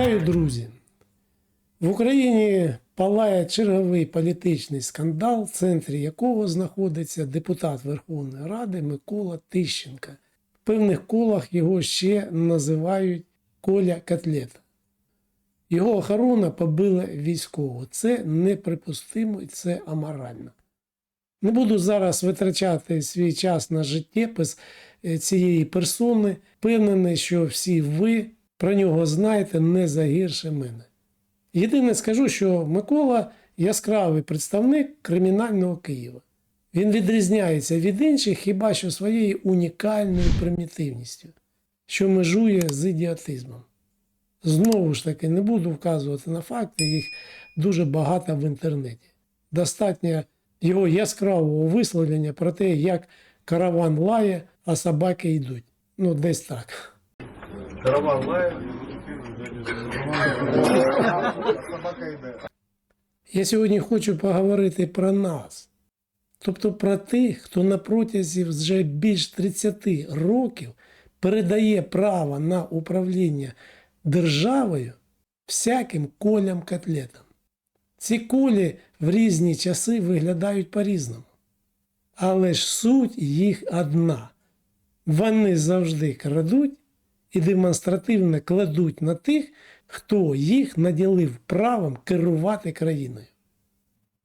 Вітаю, друзі! В Україні палає черговий політичний скандал, в центрі якого знаходиться депутат Верховної Ради Микола Тищенка. В певних колах його ще називають Коля Котлета. Його охорона побила військового. Це неприпустимо і це аморально. Не буду зараз витрачати свій час на життєпис е, цієї персони. Впевнений, що всі ви про нього знаєте не загірше мене. Єдине скажу, що Микола яскравий представник кримінального Києва. Він відрізняється від інших хіба що своєю унікальною примітивністю, що межує з ідіотизмом. Знову ж таки, не буду вказувати на факти, їх дуже багато в інтернеті. Достатньо його яскравого висловлення про те, як караван лає, а собаки йдуть. Ну, десь так. Караван лає. Я сьогодні хочу поговорити про нас, тобто про тих, хто на протязі вже більш 30 років передає право на управління державою всяким колям котлетам. Ці колі в різні часи виглядають по-різному. Але ж суть їх одна. Вони завжди крадуть і демонстративно кладуть на тих, хто їх наділив правом керувати країною.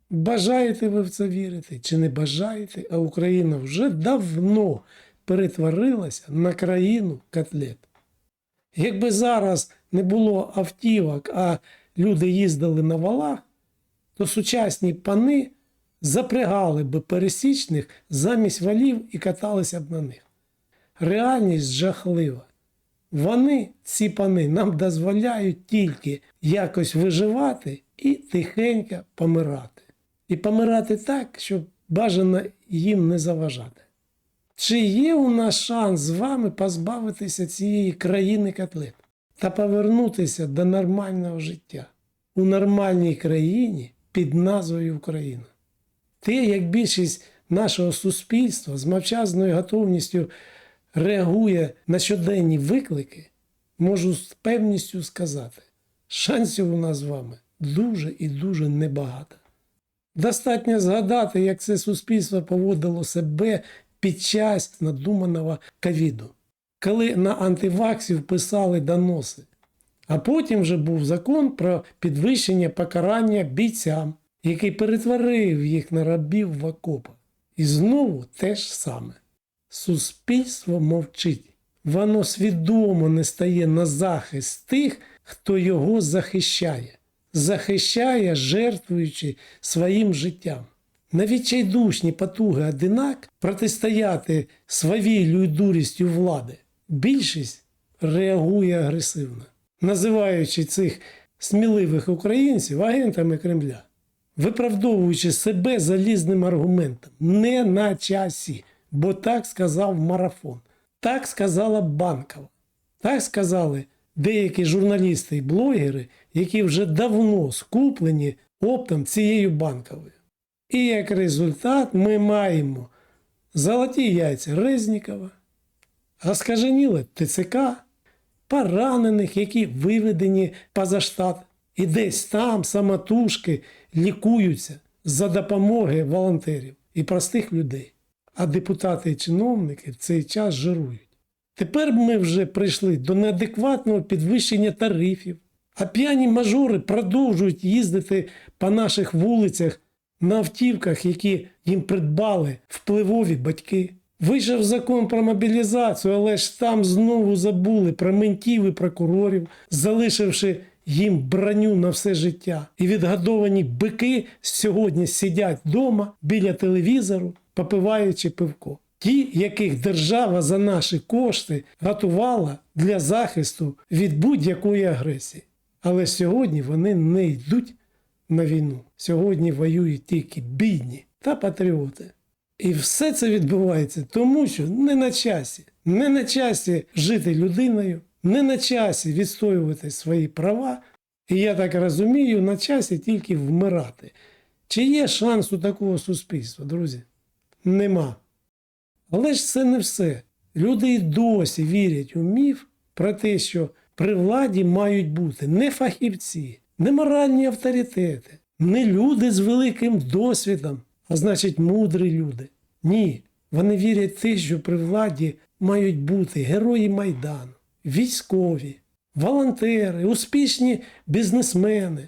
Бажаєте ви в це вірити чи не бажаєте, а Україна вже давно перетворилася на країну котлет. Якби зараз не було автівок, а люди їздили на валах, то сучасні пани запрягали би пересічних замість валів і каталися б на них. Реальність жахлива. Вони, ці пани, нам дозволяють тільки якось виживати і тихенько помирати. І помирати так, щоб бажано їм не заважати. Чи є у нас шанс з вами позбавитися цієї країни котлет та повернутися до нормального життя у нормальній країні під назвою Україна? Те, як більшість нашого суспільства з мовчазною готовністю реагує на щоденні виклики, можу з певністю сказати, шансів у нас з вами дуже і дуже небагато. Достатньо згадати, як це суспільство поводило себе під час надуманого ковіду, коли на антиваксів писали доноси. А потім вже був закон про підвищення покарання бійцям, який перетворив їх на рабів в окопах. І знову те ж саме. Суспільство мовчить. Воно свідомо не стає на захист тих, хто його захищає, захищає, жертвуючи своїм життям. На відчайдушні потуги одинак протистояти свавіллю і дурістю влади. Більшість реагує агресивно, називаючи цих сміливих українців агентами Кремля, виправдовуючи себе залізним аргументом не на часі. Бо так сказав марафон, так сказала Банкова, так сказали деякі журналісти і блогери, які вже давно скуплені оптом цією банковою. І як результат ми маємо золоті яйця Резнікова, оскаженіле ТЦК, поранених, які виведені поза штат, і десь там самотужки лікуються за допомоги волонтерів і простих людей а депутати і чиновники в цей час жирують. Тепер ми вже прийшли до неадекватного підвищення тарифів, а п'яні мажори продовжують їздити по наших вулицях на автівках, які їм придбали впливові батьки. Вийшов закон про мобілізацію, але ж там знову забули про ментів і прокурорів, залишивши їм броню на все життя. І відгадовані бики сьогодні сидять вдома біля телевізору, попиваючи пивко. Ті, яких держава за наші кошти готувала для захисту від будь-якої агресії. Але сьогодні вони не йдуть на війну. Сьогодні воюють тільки бідні та патріоти. І все це відбувається тому, що не на часі, не на часі жити людиною, не на часі відстоювати свої права. І я так розумію, на часі тільки вмирати. Чи є шанс у такого суспільства, друзі? Нема. Але ж це не все. Люди і досі вірять у міф про те, що При владі мають бути не фахівці, не моральні авторитети, не люди з великим досвідом, а значить мудрі люди. Ні, вони вірять в те, що при владі мають бути герої Майдану, військові, волонтери, успішні бізнесмени.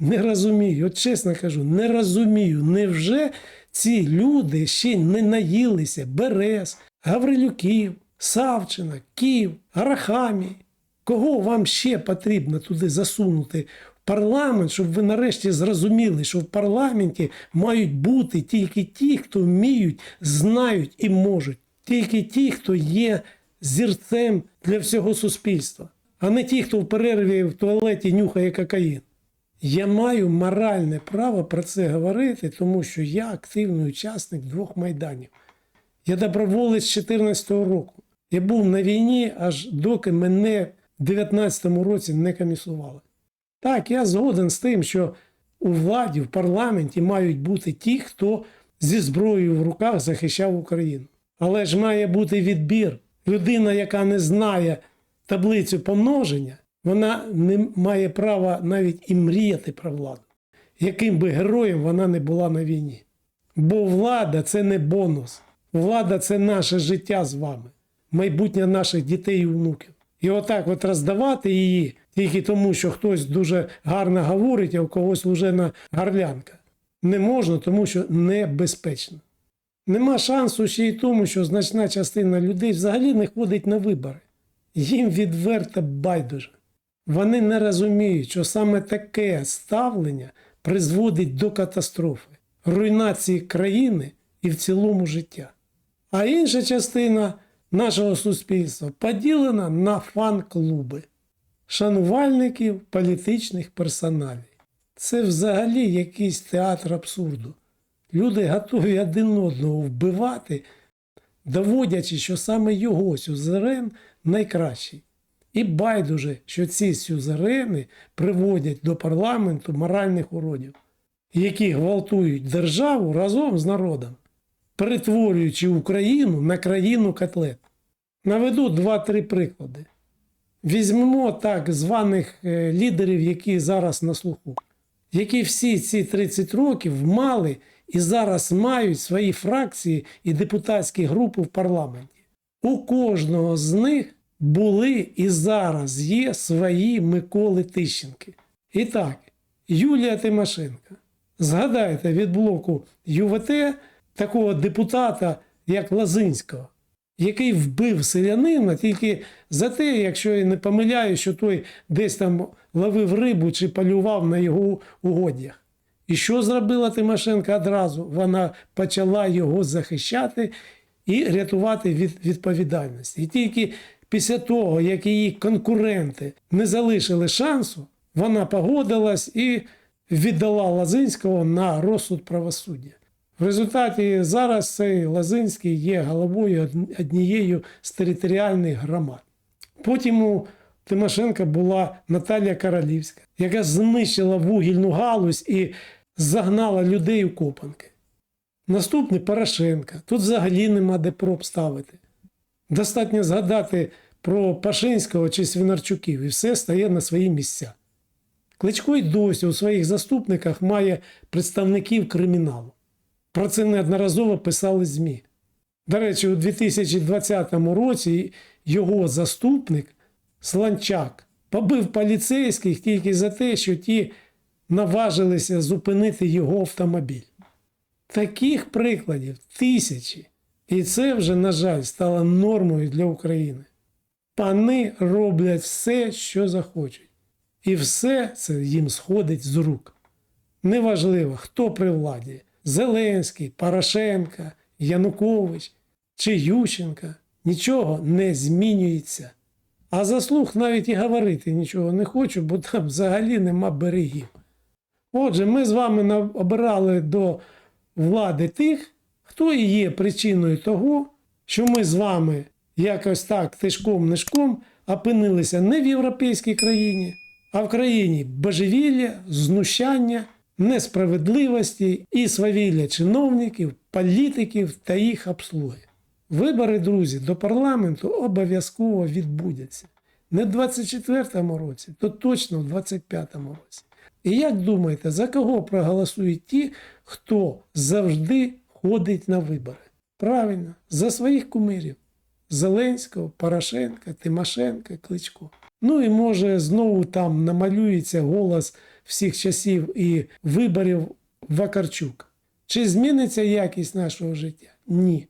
Не розумію, от чесно кажу, не розумію, невже ці люди ще не наїлися Берез, Гаврилюків, Савчина, Ків, Арахамій. Кого вам ще потрібно туди засунути в парламент, щоб ви нарешті зрозуміли, що в парламенті мають бути тільки ті, хто вміють, знають і можуть, тільки ті, хто є зірцем для всього суспільства, а не ті, хто в перерві в туалеті нюхає кокаїн. Я маю моральне право про це говорити, тому що я активний учасник двох майданів. Я доброволець з 2014 року. Я був на війні, аж доки мене в 19-му році не комісували. Так, я згоден з тим, що у владі, в парламенті мають бути ті, хто зі зброєю в руках захищав Україну. Але ж має бути відбір. Людина, яка не знає таблицю помноження, вона не має права навіть і мріяти про владу, яким би героєм вона не була на війні. Бо влада це не бонус. Влада це наше життя з вами, майбутнє наших дітей і внуків. І отак от роздавати її тільки тому, що хтось дуже гарно говорить, а у когось лужена гарлянка. Не можна, тому що небезпечно. Нема шансу ще й тому, що значна частина людей взагалі не ходить на вибори. Їм відверто байдуже. Вони не розуміють, що саме таке ставлення призводить до катастрофи, руйнації країни і в цілому життя. А інша частина нашого суспільства поділена на фан-клуби, шанувальників політичних персоналів. Це взагалі якийсь театр абсурду. Люди готові один одного вбивати, доводячи, що саме його сюзерен найкращий. І байдуже, що ці сюзерени приводять до парламенту моральних уродів, які гвалтують державу разом з народом, перетворюючи Україну на країну котлет. Наведу два-три приклади. Візьмемо так званих е, лідерів, які зараз на слуху, які всі ці 30 років мали і зараз мають свої фракції і депутатські групи в парламенті. У кожного з них були і зараз є свої Миколи Тищенки. І так, Юлія Тимошенко. Згадайте від блоку ЮВТ такого депутата, як Лазинського, який вбив селянина тільки за те, якщо я не помиляю, що той десь там ловив рибу чи полював на його угоддях. І що зробила Тимошенко одразу? Вона почала його захищати і рятувати від відповідальності. І тільки після того, як її конкуренти не залишили шансу, вона погодилась і віддала Лазинського на розсуд правосуддя. В результаті зараз цей Лазинський є головою од- однією з територіальних громад. Потім у Тимошенка була Наталія Королівська, яка знищила вугільну галузь і загнала людей у копанки. Наступний Порошенка. Тут взагалі нема де проб ставити. Достатньо згадати про Пашинського чи Свинарчуків, і все стає на свої місця. Кличко й досі у своїх заступниках має представників криміналу. Про це неодноразово писали ЗМІ. До речі, у 2020 році його заступник Сланчак побив поліцейських тільки за те, що ті наважилися зупинити його автомобіль. Таких прикладів тисячі. І це вже, на жаль, стало нормою для України. Пани роблять все, що захочуть. І все це їм сходить з рук. Неважливо, хто при владі Зеленський, Порошенка, Янукович чи Ющенка. Нічого не змінюється. А заслуг навіть і говорити нічого не хочу, бо там взагалі нема берегів. Отже, ми з вами обирали до влади тих, хто і є причиною того, що ми з вами якось так тишком-нишком опинилися не в європейській країні, а в країні божевілля, знущання, несправедливості і свавілля чиновників, політиків та їх обслуги. Вибори, друзі, до парламенту обов'язково відбудуться. не в 24-му році, то точно в 25-му році. І як думаєте, за кого проголосують ті, хто завжди ходить на вибори? Правильно, за своїх кумирів. Зеленського, Порошенка, Тимошенка, Кличко. Ну і може знову там намалюється голос всіх часів і виборів Вакарчук. Чи зміниться якість нашого життя? Ні.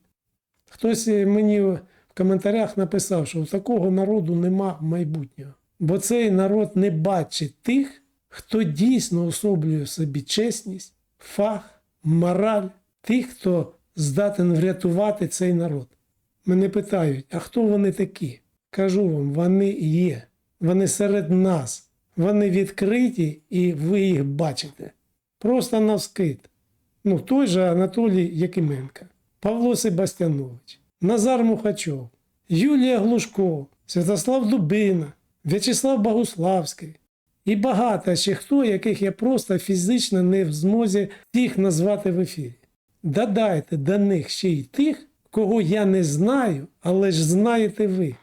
Хтось мені в коментарях написав, що у такого народу нема майбутнього. Бо цей народ не бачить тих, хто дійсно особлює собі чесність, фах, мораль, тих, хто здатен врятувати цей народ. Мене питають, а хто вони такі? Кажу вам, вони є. Вони серед нас. Вони відкриті і ви їх бачите. Просто навскид. Ну, той же Анатолій Якименко, Павло Себастьянович, Назар Мухачов, Юлія Глушко, Святослав Дубина, В'ячеслав Богуславський і багато ще хто, яких я просто фізично не в змозі всіх назвати в ефірі. Додайте до них ще й тих, кого я не знаю, але ж знаєте ви.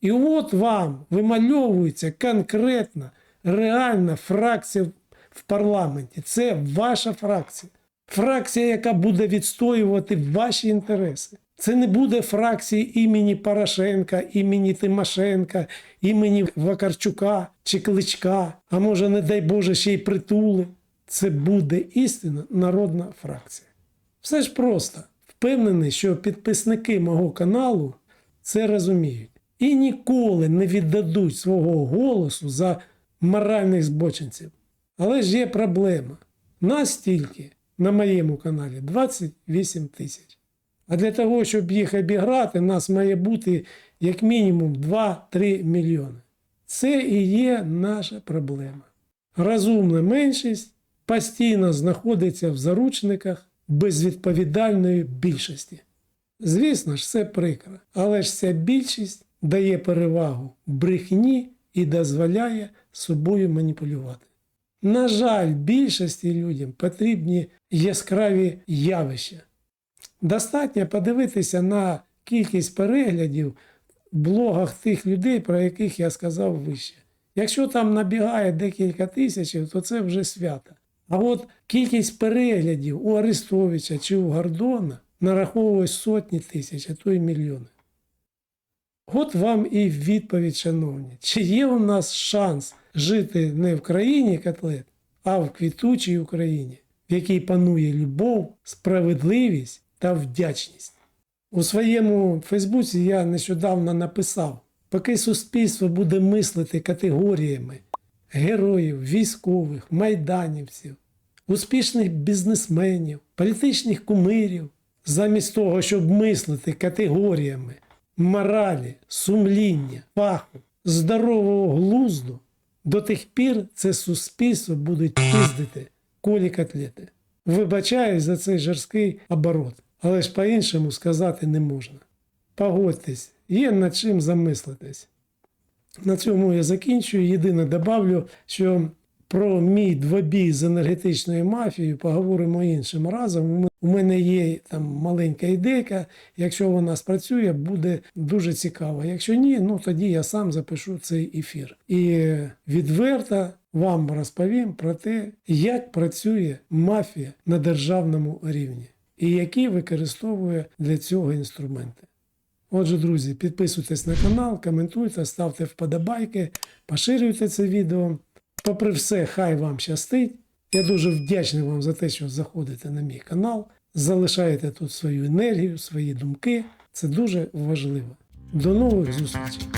І от вам вимальовується конкретна, реальна фракція в парламенті. Це ваша фракція. Фракція, яка буде відстоювати ваші інтереси. Це не буде фракції імені Порошенка, імені Тимошенка, імені Вакарчука чи Кличка, а може, не дай Боже, ще й притули. Це буде істинна народна фракція. Все ж просто впевнений, що підписники мого каналу це розуміють і ніколи не віддадуть свого голосу за моральних збочинців. Але ж є проблема. Нас тільки на моєму каналі 28 тисяч. А для того, щоб їх обіграти, нас має бути як мінімум 2-3 мільйони. Це і є наша проблема. Розумна меншість постійно знаходиться в заручниках безвідповідальної більшості. Звісно ж, це прикро, але ж ця більшість дає перевагу брехні і дозволяє собою маніпулювати. На жаль, більшості людям потрібні яскраві явища. Достатньо подивитися на кількість переглядів в блогах тих людей, про яких я сказав вище. Якщо там набігає декілька тисяч, то це вже свято. А от кількість переглядів у Арестовича чи у Гордона нараховує сотні тисяч, а то й мільйони. От вам і відповідь, шановні. Чи є у нас шанс жити не в країні котлет, а в квітучій Україні, в якій панує любов, справедливість та вдячність? У своєму Фейсбуці я нещодавно написав: поки суспільство буде мислити категоріями героїв, військових, майданівців, успішних бізнесменів, політичних кумирів, замість того, щоб мислити категоріями моралі, сумління, фаху, здорового глузду, до тих пір це суспільство будуть пиздити колі котлети. Вибачаюсь за цей жорсткий оборот, але ж по-іншому сказати не можна. Погодьтесь, є над чим замислитись. На цьому я закінчую. Єдине добавлю, що про мій двобій з енергетичною мафією поговоримо іншим разом. У мене є там маленька ідейка. Якщо вона спрацює, буде дуже цікаво. Якщо ні, ну тоді я сам запишу цей ефір. І відверто вам розповім про те, як працює мафія на державному рівні і які використовує для цього інструменти. Отже, друзі, підписуйтесь на канал, коментуйте, ставте вподобайки, поширюйте це відео. Попри все, хай вам щастить. Я дуже вдячний вам за те, що заходите на мій канал, залишаєте тут свою енергію, свої думки. Це дуже важливо. До нових зустрічей!